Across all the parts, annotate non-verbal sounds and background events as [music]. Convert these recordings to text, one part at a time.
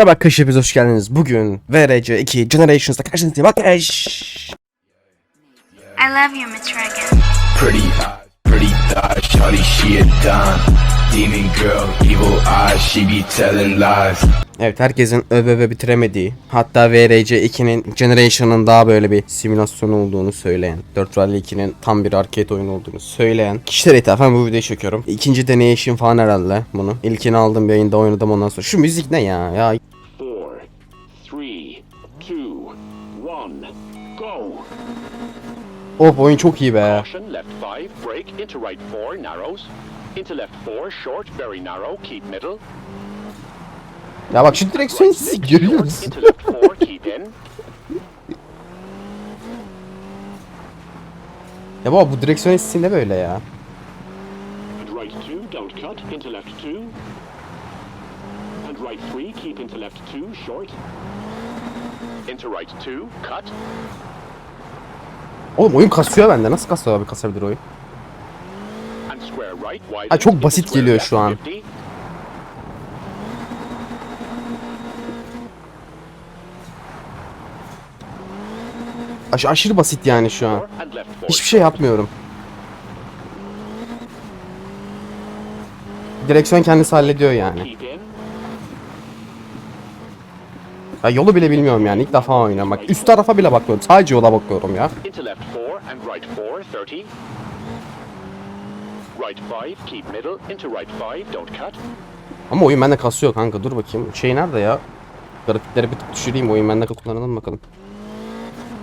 Merhaba arkadaşlar biz hoş geldiniz. Bugün VRC 2 Generations'da karşınızdayım arkadaş. I love you. Pretty eyes, pretty thighs, shawty she a dime. Demon girl, evil eyes, she be telling lies. Evet herkesin ÖBB bitiremediği hatta VRC 2'nin Generation'ın daha böyle bir simülasyon olduğunu söyleyen 4 Rally 2'nin tam bir arcade oyunu olduğunu söyleyen kişilere ithafen bu videoyu çekiyorum. İkinci deneyişim falan herhalde bunu. İlkini aldım bir yayında oynadım ondan sonra. Şu müzik ne ya? Ya of oyun çok iyi be. Caution, left five, brake, into right four, narrows. Into left four, short, very narrow, keep middle. Ya bak şu direksiyon hissi görüyor musun? Ya baba bu direksiyon hissi ne böyle ya? Right two, don't cut, into left two. And right three, keep into left two, short. Into right two, cut. Oğlum oyun kasıyor bende. Nasıl kasıyor abi kasabilir oyun? Ha, çok basit geliyor şu an. Aş aşırı basit yani şu an. Hiçbir şey yapmıyorum. Direksiyon kendisi hallediyor yani. keep in. Ya yolu bile bilmiyorum yani. İlk defa oynuyorum. Bak üst tarafa bile bakmıyorum. Sadece yola bakıyorum ya. Into left four and right four, 30. Right five, keep middle. Into right five, don't cut. Ama oyun bende kasıyor kanka. Dur bakayım. Şey nerede ya? Grafikleri bir tık düşüreyim. Oyun bende kullanalım bakalım.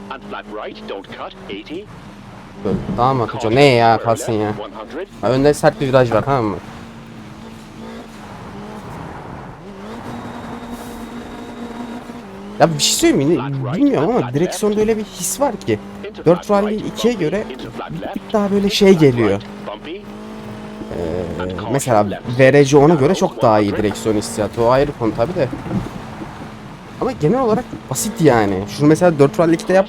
And flat right, don't cut, 80. Böyle. Tamam mı? Ne ya kalsın ya. 100. Ha, önde sert bir viraj var tamam mı? Ya bir şey söyleyeyim mi? Bilmiyorum ama direksiyonda öyle bir his var ki. 4 Rally 2'ye göre bir daha böyle şey geliyor. Ee, mesela VRC ona göre çok daha iyi direksiyon hissiyatı. O ayrı konu tabi de. Ama genel olarak basit yani. Şunu mesela 4 Rally 2'de yap,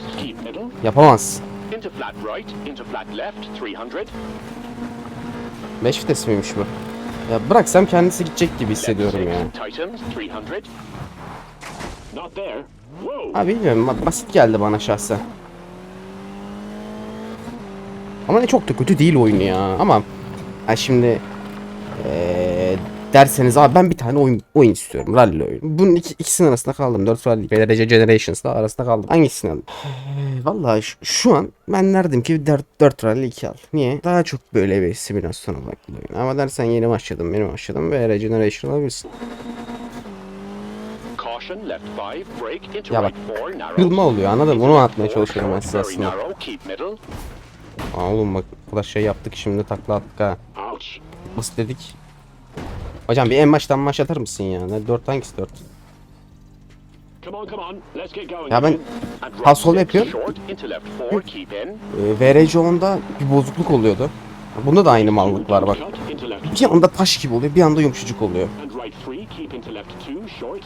yapamaz. Into flat right, into flat left, 300. 5 vites miymiş bu? Ya bıraksam kendisi gidecek gibi hissediyorum yani. Ha bilmiyorum ba- basit geldi bana şahsen. Ama ne çok da kötü değil oyun ya ama ha şimdi eee, derseniz abi ben bir tane oyun oyun istiyorum rally oyun. Bunun iki, ikisinin arasında kaldım. 4 rally VRC Generations'la arasında kaldım. Hangisini alayım? Eee, Vallahi şu, şu an ben derdim ki 4, 4 rally 2 al. Niye? Daha çok böyle bir simülasyon odaklı oyun. Ama dersen yeni başladım yeni başladım VRC Generation alabilirsin. Caution, left five, brake, into Ya bak. Kırılma oluyor anladın Onu four, çalışıyorum ben size aslında. Aa oğlum bak kadar şey yaptık şimdi takla attık ha. Basit dedik. Hocam bir en baştan başlatır mısın ya? Ne 4 hangisi 4? Come on, come on. Let's get going. Ya ben again. And right sağ sol six, yapıyorum. Ee, VRC 10'da bir bozukluk oluyordu. Bunda da aynı mallık var bak. Bir anda taş gibi oluyor, bir anda yumuşacık oluyor. And right three, keep into left two, short.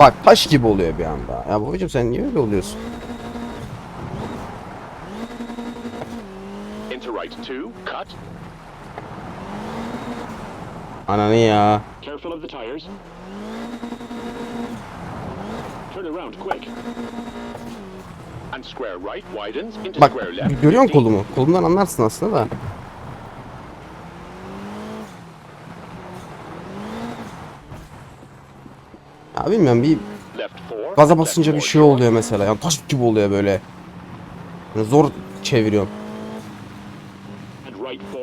Bak taş gibi oluyor bir anda. Ya babacım sen niye öyle oluyorsun? Into right two, cut. Ananı ya. Careful of the tires. Turn around quick. And square right widens into Bak square left. görüyor musun 50. kolumu? Kolumdan anlarsın aslında da. Ya bilmiyorum bir gaza basınca bir şey oluyor mesela. Yani taş gibi oluyor böyle. Yani zor çeviriyorum.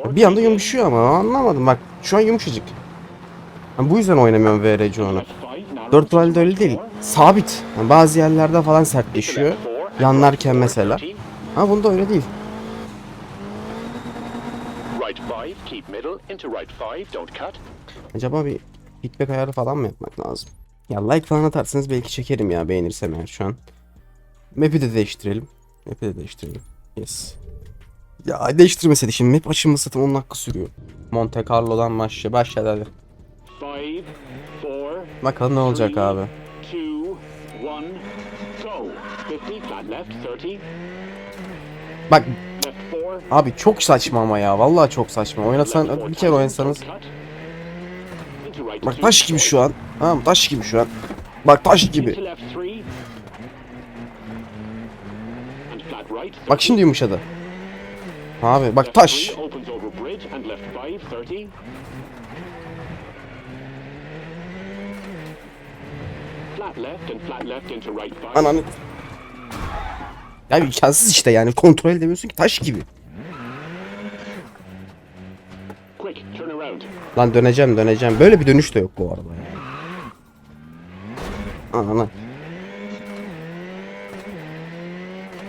Bir anda yumuşuyor ama anlamadım bak şu an yumuşacık. Ben bu yüzden oynamıyorum VRC onu. Left five, narrow, 4 Rally'de öyle değil. Sabit. Yani bazı yerlerde falan sertleşiyor. Yanlarken mesela. 30. Ama bunda öyle değil. Acaba bir feedback ayarı falan mı yapmak lazım? Ya like falan atarsanız belki çekerim ya beğenirsem eğer şu an. Map'i de değiştirelim. Map'i de değiştirelim. Yes. Ya değiştirmeseydik şimdi map açılması zaten 10 dakika sürüyor. Monte Carlo'dan başla. Başla hadi. Five, four, Bakalım ne olacak Three. abi. two, one, go. 50, flat left, 30. Bak abi çok saçma ama ya. Vallahi çok saçma. Oynasan bir kere oynasanız. Bak taş gibi şu an. Tamam taş gibi şu an. Bak taş gibi. Into left 3. And flat right. Bak şimdi yumuşadı. Abi bak taş. three opens over bridge and left 5, 30. Flat left and flat left into right 5. Ananı. Ya imkansız işte yani kontrol edemiyorsun ki taş gibi. Lan döneceğim döneceğim. Böyle bir dönüş de yok bu arada ya. Ananı.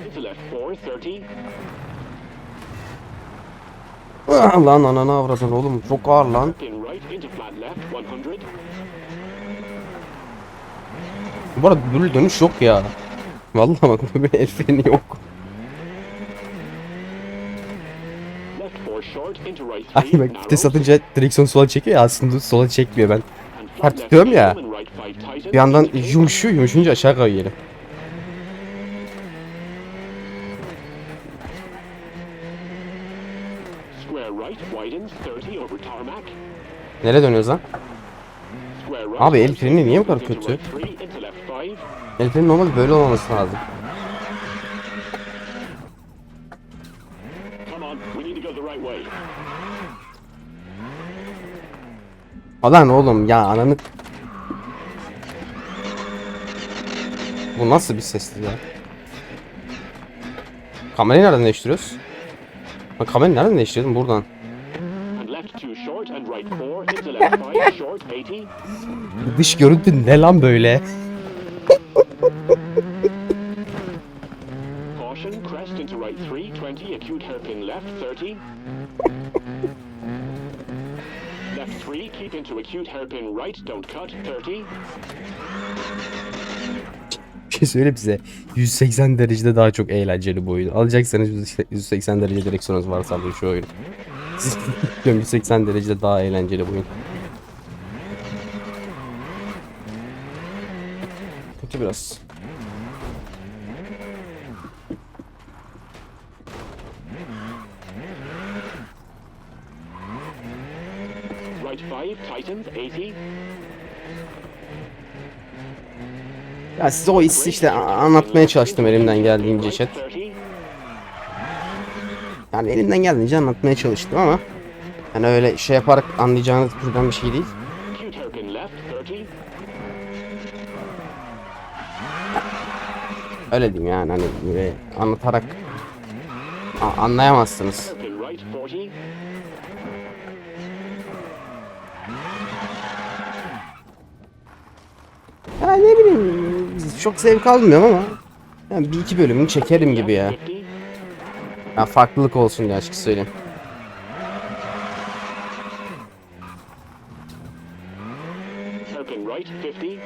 Into left 4, 30. Ah, lan ananı avradın oğlum çok ağır lan. In right into flat left 100. Bu arada böyle dönüş yok ya. Vallahi bak böyle el yok. Left 4 short into right 3. Ay bak vites atınca direksiyon sola çekiyor ya aslında sola çekmiyor ben. Her tutuyorum ya. medium and right 5 tighten. Bir yandan yumuşuyor yumuşunca aşağı kayıyor yeri. Square right widens 30 over tarmac. Nereye dönüyoruz lan? Abi el freni niye bu kadar kötü? right three, into left 5. El freni normalde böyle olmaması lazım. Lan oğlum ya ananı... Bu nasıl bir sesli ya? Kamerayı nereden değiştiriyoruz? Ha, kamerayı nereden değiştirdim? Buradan. And left 2 short and right [laughs] 4 into left 5 short 80. Dış görüntü ne lan böyle? [laughs] 3, keep into acute hairpin right, don't cut 30. Bir şey söyleyeyim size. 180 derecede daha çok eğlenceli bu oyun. Alacaksanız 180 derece direksiyonunuz varsa alın şu oyunu. Siz [laughs] diyorum 180 derecede daha eğlenceli bu oyun. Kötü biraz. Right 5, tightens 80. Ya size o hissi işte anlatmaya çalıştım elimden geldiğince chat. 30. Yani elimden geldiğince anlatmaya çalıştım ama hani öyle şey yaparak anlayacağınız türden bir şey değil. Acute hairpin left 30. Öyle diyeyim yani hani anlatarak anlayamazsınız. Ya ne bileyim çok zevk almıyorum ama yani bir iki bölümünü çekerim gibi ya. 50. Ya farklılık olsun diye açık söyleyeyim. Hairpin right 50.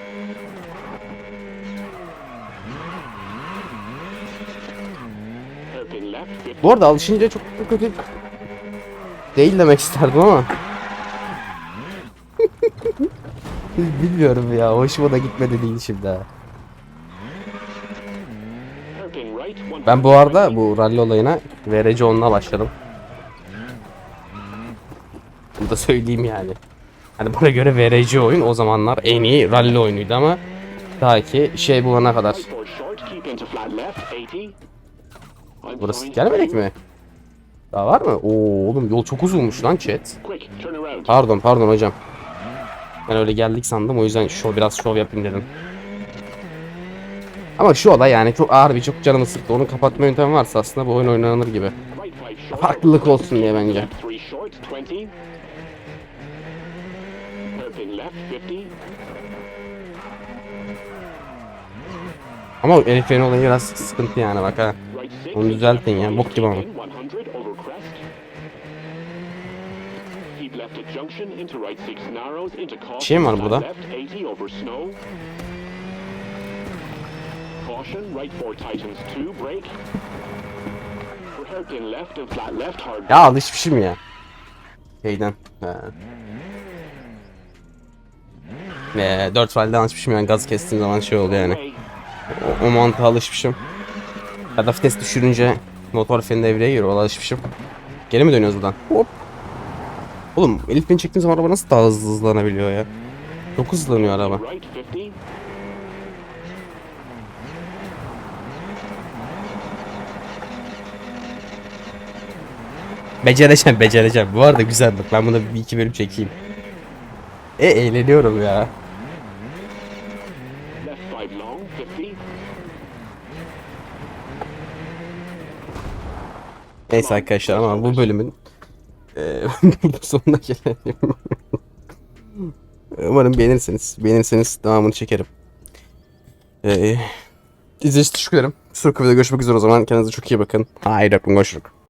Hairpin left 50. Bu arada alışınca çok kötü değil demek isterdim ama. [laughs] Bilmiyorum ya hoşuma da gitmedi değil şimdi ha. Hairpin right 100. Ben bu arada bu rally olayına VRC 10'la başladım. Bunu da söyleyeyim yani. Hani bana göre VRC oyun o zamanlar en iyi rally oyunuydu ama daha ki şey bulana kadar. Right four short, keep into flat left 80. I'm Burası gelmedik mi? Daha var mı? Oo oğlum yol çok uzunmuş lan chat. Pardon pardon hocam. Ben öyle geldik sandım o yüzden şov biraz şov yapayım dedim. Ama şu olay yani çok ağır bir çok canımı sıktı. Onu kapatma yöntemi varsa aslında bu oyun oynanır gibi. Farklılık olsun diye bence. Left three short 20. Hairpin left 50. Ama freni olayı biraz sıkıntı yani bak ha. Onu düzeltin ya, bok gibi ama. in 100 over crest. Keep left at junction into right six narrows into caution. Şey mi var flat burada? Left 80 over snow. Caution, right four tightens two, brake. For hairpin left and flat left hard. Ya alışmışım ya. Şeyden. Ve 4 valide alışmışım yani gaz kestiğim zaman şey oldu yani. O, o mantığa alışmışım. Ya da vites düşürünce motor freni devreye giriyor alışmışım. Geri mi dönüyoruz buradan? Hop. Oğlum elif beni çektiğim zaman araba nasıl daha hızlı hızlanabiliyor ya? Çok hızlanıyor araba. Right 50. Becereceğim becereceğim. Bu arada güzel bak ben buna bir iki bölüm çekeyim. E eğleniyorum ya. Left 5 long 50. Neyse arkadaşlar ama bu bölümün [laughs] burada sonuna gelelim. [laughs] Umarım beğenirsiniz. Beğenirseniz devamını çekerim. Eee İzlediğiniz için teşekkür ederim. Bir sonraki videoda görüşmek üzere o zaman. Kendinize çok iyi bakın. Haydi öpün. Görüşürüz.